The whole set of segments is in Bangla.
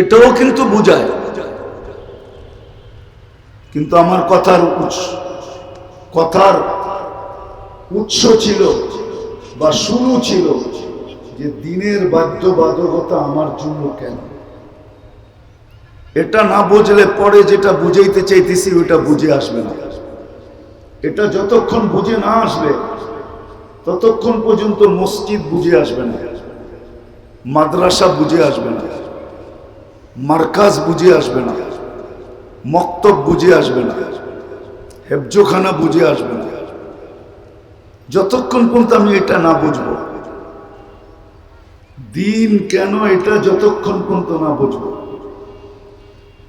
এটাও কিন্তু বুঝায়। কিন্তু আমার কথার উৎস কথার উৎস ছিল বা শুরু ছিল যে দিনের বাধ্যবাধকতা আমার জন্য কেন? এটা না বুঝলে পরে যেটা বুঝাইতে চাইতেছি ওটা বুঝে আসবে না। এটা যতক্ষণ বুঝে না আসবে, ততক্ষণ পর্যন্ত মসজিদ বুঝে আসবে না, মাদ্রাসা বুঝে আসবে না। মার্কাজ বুঝে আসবে না। মক্তব বুঝে আসবে না। হেফজোখানা বুঝে আসবে না। যতক্ষণ পর্যন্ত আমি এটা না বুঝব, দিন কেন এটা যতক্ষণ পর্যন্ত না বুঝব।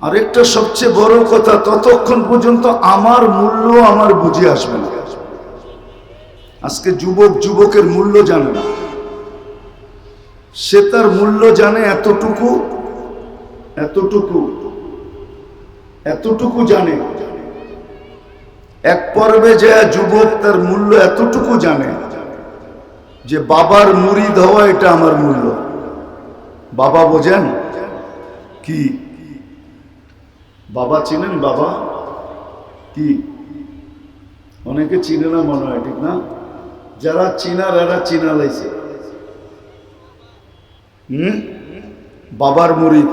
আরেকটা সবচেয়ে বড় কথা, ততক্ষণ পর্যন্ত আমার মূল্য আমার বুঝে আসবে না। আজকে যুবক যুবকের মূল্য জানে না। সে তার মূল্য জানে এতটুকু এতটুকু এতটুকু জানে। এক পর্বে যে যুবক তার মূল্য এতটুকু জানে যে বাবার মুড়ি হওয়া এটা আমার মূল্য। বাবা বোঝেন? কি? বাবা চিনেন বাবা? কি? অনেকে চিনে না মনে হয়, ঠিক না? যারা চিনার, এরা চিনা লাইছে। হুম? বাবার মুড়ি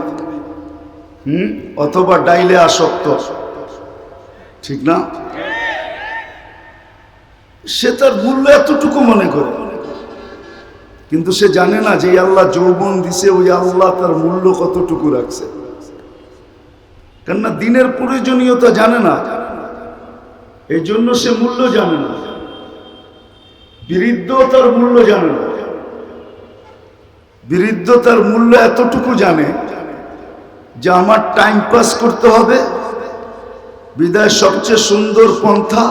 হুম? অথবা ডাইলে আসক্ত। ঠিক না? সে তার মূল্য এতটুকু মনে করে। কিন্তু সে জানে না যে আল্লাহ যৌবন দিছে, ওই আল্লাহ তার মূল্য কতটুকু রাখছে। কেননা দিনের প্রয়োজনীয়তা জানে না। এই জন্য সে মূল্য জানে না। বৃদ্ধ তার মূল্য জানে না। বৃদ্ধ তার মূল্য এতটুকু জানে যে আমার টাইম পাস করতে হবে। বিদায় সবচেয়ে সুন্দর পন্থা,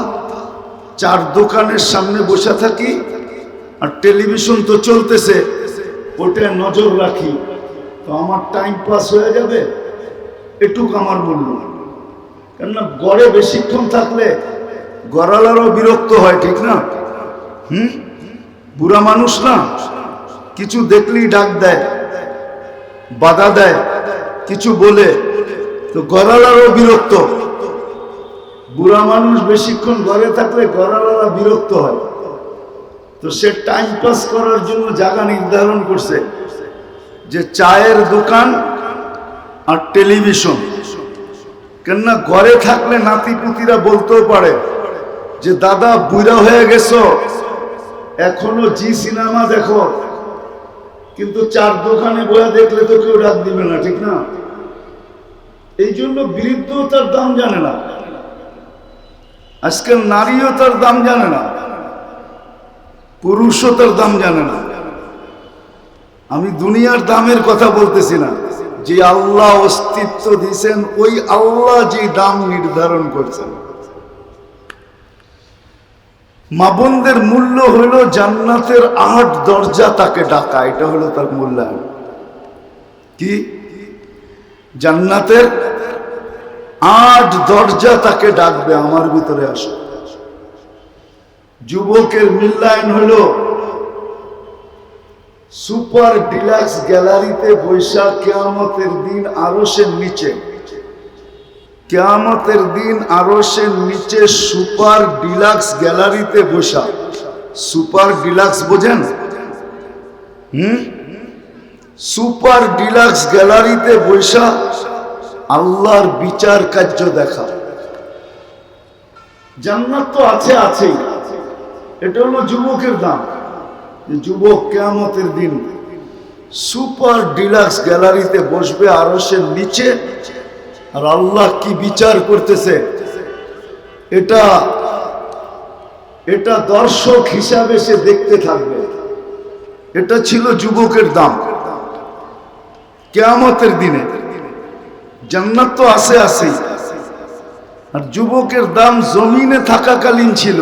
চার দোকানের সামনে বসে থাকি, আর টেলিভিশন তো চলতেছে ওটা নজর রাখি। তো আমার টাইম পাস হয়ে যাবে, এটুক আমার মূল্য কেননা গড়ে বেশিক্ষণ থাকলে গড়ালারও বিরক্ত হয়, ঠিক না? হুম? বুড়া মানুষ না, কিছু দেখলেই ডাক দেয়, বাধা দেয়। কিছু বলে, তো গড়ালারও বিরক্ত। বুড়া মানুষ বেশিক্ষণ ঘরে থাকলে গড়ালারা বিরক্ত হয়। তো সে টাইম পাস করার জন্য জায়গা নির্ধারণ করছে যে চায়ের দোকান আর টেলিভিশন কেননা ঘরে থাকলে নাতি পুতিরা বলতেও পারে যে, দাদা, বুড়া হয়ে গেছো। এখনও জি সিনেমা দেখো। কিন্তু চার দোকানে বয়া দেখলে তো কেউ ডাক দিবে না, ঠিক না? এই জন্য বৃদ্ধ তার দাম জানে না। আজকাল নারীও তার দাম জানে না। পুরুষও তার দাম জানে না। আমি দুনিয়ার দামের কথা বলতেছি না। যে আল্লাহ অস্তিত্ব দিয়েছেন, ওই আল্লাহ যে দাম নির্ধারণ করছেন। মাবনদের মূল্য হলো জান্নাতের আট দরজা তাকে ডাকা, এটা হলো তার মূল্যায়ন। কি? জান্নাতের আট দরজা তাকে ডাকবে, আমার ভিতরে আসো। যুবকের মূল্যায়ন হলো সুপার ডিলাক্স গ্যালারিতে বৈশাখ কেয়ামতের দিন আরসের নিচে। কেয়ামতের দিন আরসের নিচে সুপার ডিলাক্স গ্যালারিতে বসা। সুপার ডিলাক্স বোঝেন? হুম? সুপার ডিলাক্স গ্যালারিতে বৈশা আল্লাহর বিচার কার্য দেখা। জান্নাত তো আছে, আছেই। এটা হলো যুবকের দাম। যুবক কেয়ামতের দিন সুপার ডিলাক্স গ্যালারিতে বসবে আরসের নিচে আর আল্লাহ কি বিচার করতেছে? এটা এটা দর্শক হিসাবে সে দেখতে থাকবে। এটা ছিল যুবকের দাম। কেয়ামতের দিনে জান্নাত তো আসে আসেই আর যুবকের দাম জমিনে থাকাকালীন ছিল।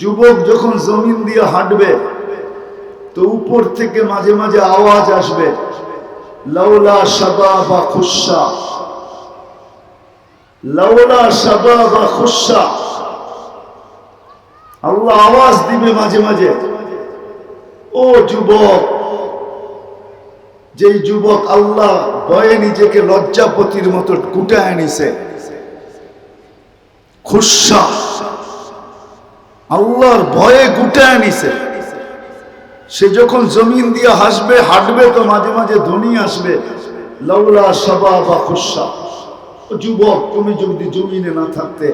যুবক যখন জমিন দিয়ে হাঁটবে, তো উপর থেকে মাঝে মাঝে আওয়াজ আসবে, লাউলা সাবা বা খুসা। লাউলা সাবা বা আল্লাহ আওয়াজ দিবে মাঝে মাঝে। ও যুবক, যেই যুবক আল্লাহ ভয়ে নিজেকে লজ্জাপতির মতো কুটায় নিছে। খুশা। আল্লাহর ভয়ে গুটায় নিছে। সে যখন জমিন দিয়ে হাসবে, হাঁটবে তো মাঝে মাঝে ধ্বনি আসবে। লাউলা সবা বা খুশা। যুবক, তুমি যদি জমিনে না থাকতে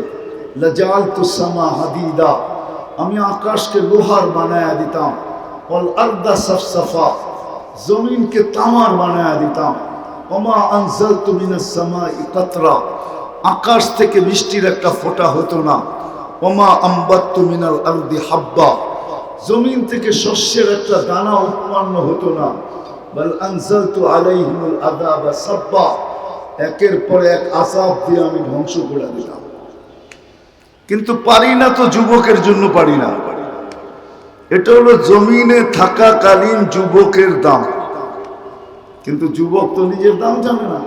লাজাল তুসামা হাদিদা, আমি আকাশকে লোহার বানায়া দিতাম অল আর্দা সফসফা, জমিনকে তামার বানায়া দিতাম, ওমা আনজাল তুমিনাস সামা ইকাতরা আকাশ থেকে বৃষ্টির একটা ফোঁটা হতো না, ওমা আম্বাত্তু মিনাল আরদি হাব্বা, জমিন থেকে শস্যের একটা দানা উৎপন্ন হতো না বল আনজালতু আলাইহিমুল আযাবা সাব্বা একের পর এক আযাব দিয়ে আমি ধ্বংস করে দিলাম। কিন্তু পারি না তো যুবকের জন্য পারি না। এটা হলো জমিনে থাকাকালীন যুবকের দাম। কিন্তু যুবক তো নিজের দাম জানে না।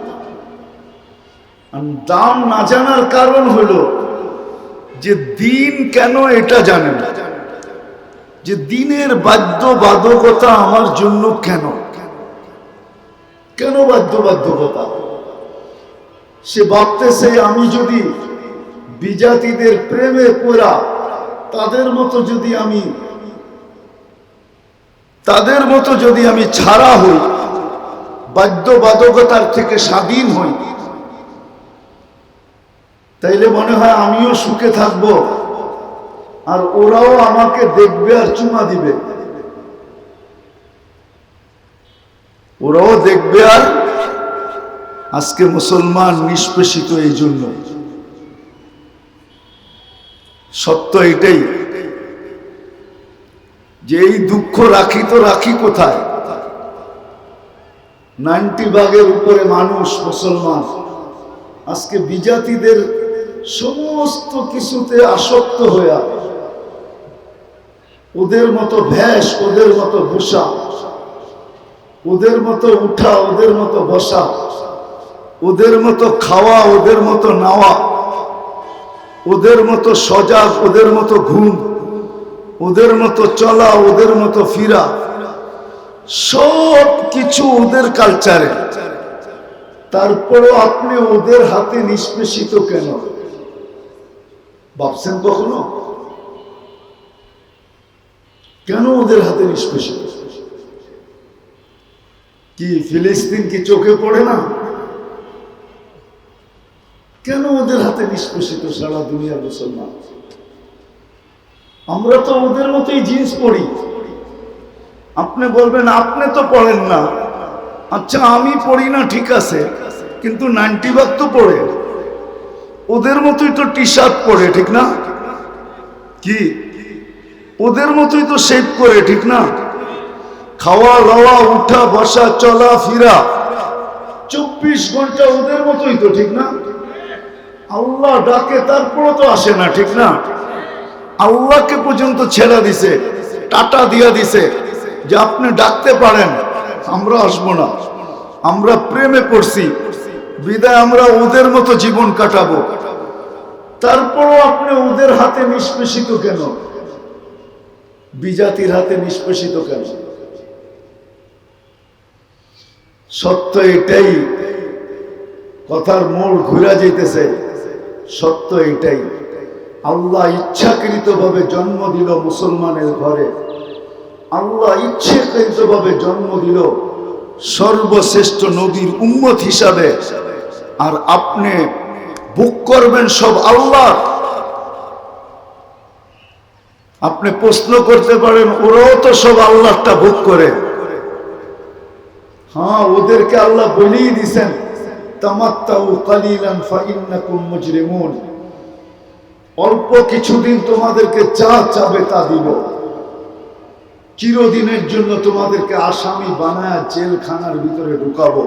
দাম না জানার কারণ হলো যে দিন কেন এটা জানে না? যে দিনের বাধ্যবাধকতা আমার জন্য কেন? কেন বাধ্যবাধকতা? সে ভাবতেছে, আমি যদি বিজাতিদের প্রেমে পড়া, তাদের মতো যদি আমি, তাদের মতো যদি আমি ছাড়া হই, বাধ্যবাধকতার থেকে স্বাধীন হই, তাইলে মনে হয় আমিও সুখে থাকব আর ওরাও আমাকে দেখবে আর চুমা দিবে। ওরাও দেখবে আর আজকে মুসলমান নিষ্পেষিত এই জন্য সত্য এটাই। যে এই দুঃখ রাখি তো রাখি কোথায়? নাইনটি ভাগের উপরে মানুষ মুসলমান। আজকে বিজাতিদের সমস্ত কিছুতে আসক্ত হইয়া ওদের মতো ভ্যাস ওদের মতো বসা ওদের মতো উঠা, ওদের মতো বসা। ওদের মতো খাওয়া, ওদের মতো নাওয়া, ওদের মতো সজাগ, ওদের মতো ঘুম, ওদের মতো চলা, ওদের মতো ফিরা, সব কিছু ওদের কালচারে তারপরেও আপনি ওদের হাতে নিষ্পেষিত কেন? ভাবছেন কখনো? কেন ওদের হাতে নিষ্পেষিত? কি ফিলিস্তিন কি চোখে পড়ে না? কেন ওদের হাতে নিষ্পেষিত সারা দুনিয়ার মুসলমান? আমরা তো ওদের মতোই জিন্স পড়ি আপনি বলবেন, আপনি তো পড়েন না। আচ্ছা আমি পড়ি না, ঠিক আছে, কিন্তু নাইনটি ভাগ তো পড়ে। ওদের মতোই তো টি শার্ট পরে, ঠিক না? কি? ওদের মতোই তো শেভ করে, ঠিক না? খাওয়া দাওয়া উঠা, বসা, চলা, ফিরা। চব্বিশ ঘণ্টা ওদের মতোই তো, ঠিক না? আল্লাহ ডাকে, তারপরও তো আসে না, ঠিক না? আল্লাহকে পর্যন্ত ছেড়ে দিছে, টাটা দিয়া দিছে যে আপনি ডাকতে পারেন, আমরা আসব না। আমরা প্রেমে পড়ছি, বিদায় আমরা ওদের মতো জীবন কাটাবো। তারপরও আপনি ওদের হাতে নিষ্পেষিত কেন? বিজাতির হাতে নিষ্পেষিত কেন? সত্য এটাই, কথার মোড় ঘুরা যেতেছে সত্য এটাই। আল্লাহ ইচ্ছাকৃতভাবে জন্ম দিল মুসলমানের ঘরে। আল্লাহ ইচ্ছাকৃতভাবে জন্ম দিল সর্বশ্রেষ্ঠ নবীর উম্মত হিসাবে। আর আপনি বুক করবেন সব আল্লাহ। আপনি প্রশ্ন করতে পারেন, ওরাও তো সব আল্লাহটা বুক করে। হ্যাঁ ওদেরকে আল্লাহ বলেই দিছেন। অল্প কিছুদিন তোমাদেরকে যা চাবে তা দিব। চিরদিনের জন্য তোমাদেরকে আসামি বানায় জেলখানার ভিতরে ঢুকাবো।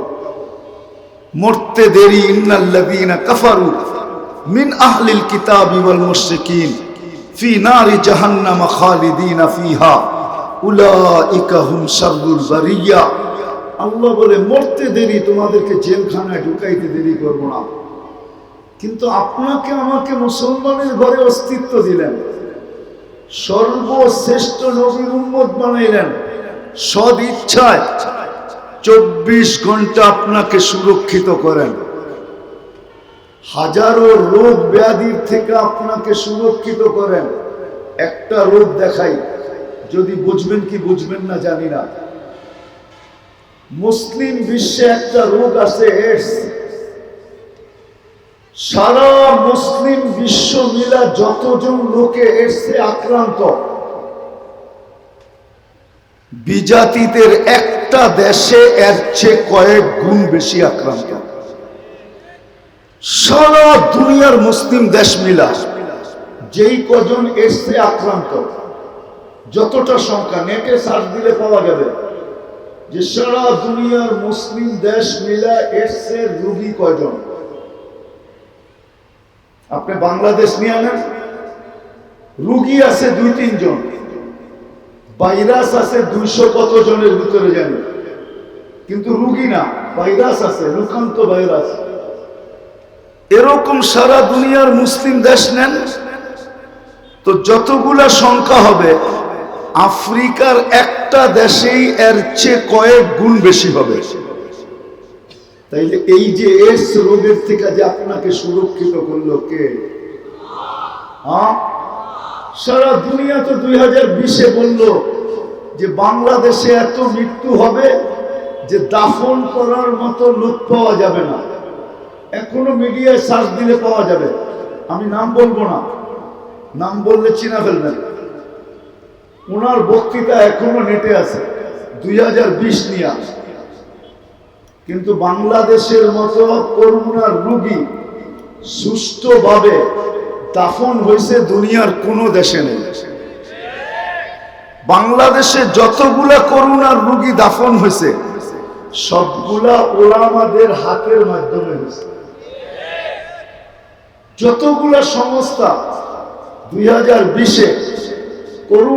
মরতে দেরি, ইন্নাল্লাযীনা কাফারু মিন আহলিল কিতাবি ওয়াল মুশরিকিন ফি নারি জাহান্নাম খালিদিনা ফিহা। উলাইকা হুম শাররুল বারিয়া। আল্লাহ বলে, মরতে দেরি, তোমাদেরকে জেলখানায় ঢুকাইতে দেরি করব না। কিন্তু আপনাকে আমাকে মুসলমানের ঘরে অস্তিত্ব দিলেন। সর্বশ্রেষ্ঠ নবীর উম্মত বানাইলেন। সদ ইচ্ছায় চব্বিশ ঘণ্টা আপনাকে সুরক্ষিত করেন। হাজারো রোগ ব্যাধির থেকে আপনাকে সুরক্ষিত করেন। একটা রোগ দেখাই, যদি বুঝবেন কি বুঝবেন না জানি না। মুসলিম বিশ্বে একটা রোগ আছে এডস সারা মুসলিম বিশ্ব মিলা যতজন লোকে এডসে আক্রান্ত, বিজাতিদের একটা দেশে এর চেয়ে কয়েক গুণ বেশি আক্রান্ত। সারা দুনিয়ার মুসলিম দেশ মিলা যেই কজন এসছে আক্রান্ত, যতটা সংখ্যা, নেটে সার্চ দিলে পাওয়া যাবে। যে সারা দুনিয়ার মুসলিম দেশ মিলা এসছে রুগী কয়জন? আপনি বাংলাদেশ নিয়ে আনেন রুগী আছে দুই, তিনজন। ভাইরাস আছে দুইশো কত জনের ভিতরে জানি। কিন্তু রুগী না, ভাইরাস আছে রুকান্ত ভাইরাস। এরকম সারা দুনিয়ার মুসলিম দেশ নেন, তো যতগুলা সংখ্যা হবে আফ্রিকার একটা দেশেই এর চেয়ে কয়েক গুণ বেশি হবে। তাইলে এই যে এস রোগের থেকে যে আপনাকে সুরক্ষিত করল কে? সারা দুনিয়া তো দুই হাজার বিশে বলল যে বাংলাদেশে এত মৃত্যু হবে যে দাফন করার মতো লোক পাওয়া যাবে না। এখনও মিডিয়ায় সার্চ দিলে পাওয়া যাবে। আমি নাম বলব না। নাম বললে চিনা ফেলবেন। ওনার বক্তৃতা এখনও নেটে আছে। দুই হাজার বিশ নিয়ে কিন্তু বাংলাদেশের মতো করোনার রুগী সুষ্ঠুভাবে দাফন হয়েছে দুনিয়ার কোনো দেশে নেই। বাংলাদেশে যতগুলা করোনার রুগী দাফন হয়েছে, সবগুলা ওলামাদের হাতের মাধ্যমে হয়েছে। যতগুলা সংস্থা দুই হাজার বিশে করোনা